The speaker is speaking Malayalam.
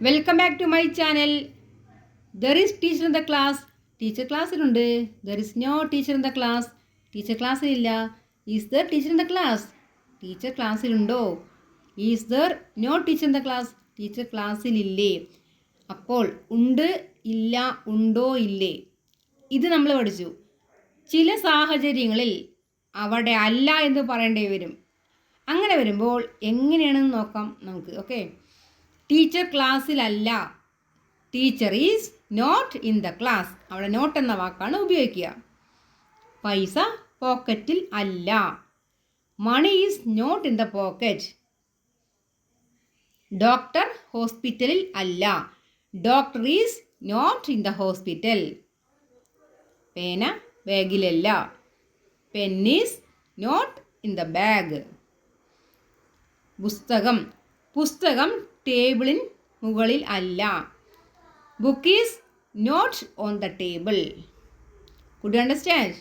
Welcome back to my channel there is teacher in the class teacher ക്ലാസ്സിലുണ്ട് there is no teacher in the class teacher ക്ലാസ്സിലില്ല is there teacher in the class teacher ക്ലാസ്സിലുണ്ടോ is there no teacher in the class teacher ക്ലാസ്സിലില്ലേ അപ്പോൾ ഉണ്ട് ഇല്ല ഉണ്ടോ ഇല്ലേ? ഇത് നമ്മൾ പഠിച്ചു. ചില സാഹചര്യങ്ങളിൽ അവിടെ അല്ല എന്ന് പറയേണ്ടി വരും. അങ്ങനെ വരുമ്പോൾ എങ്ങനെയാണെന്ന് നോക്കാം നമുക്ക് okay teacher ക്ലാസ്സിലല്ല teacher is not in the class അവിടെ നോട്ട് എന്ന വാക്കാണ് ഉപയോഗിക്കുക. പൈസ പോക്കറ്റിൽ അല്ല. Money is not in the pocket doctor ഹോസ്പിറ്റലിൽ അല്ല. Doctor is not in the hospital പേന ബാഗിലല്ല. Pen is not in the bag പുസ്തകം പുസ്തകം ടേബിളിൻ മുകളിൽ അല്ല. Book is not on the table could understand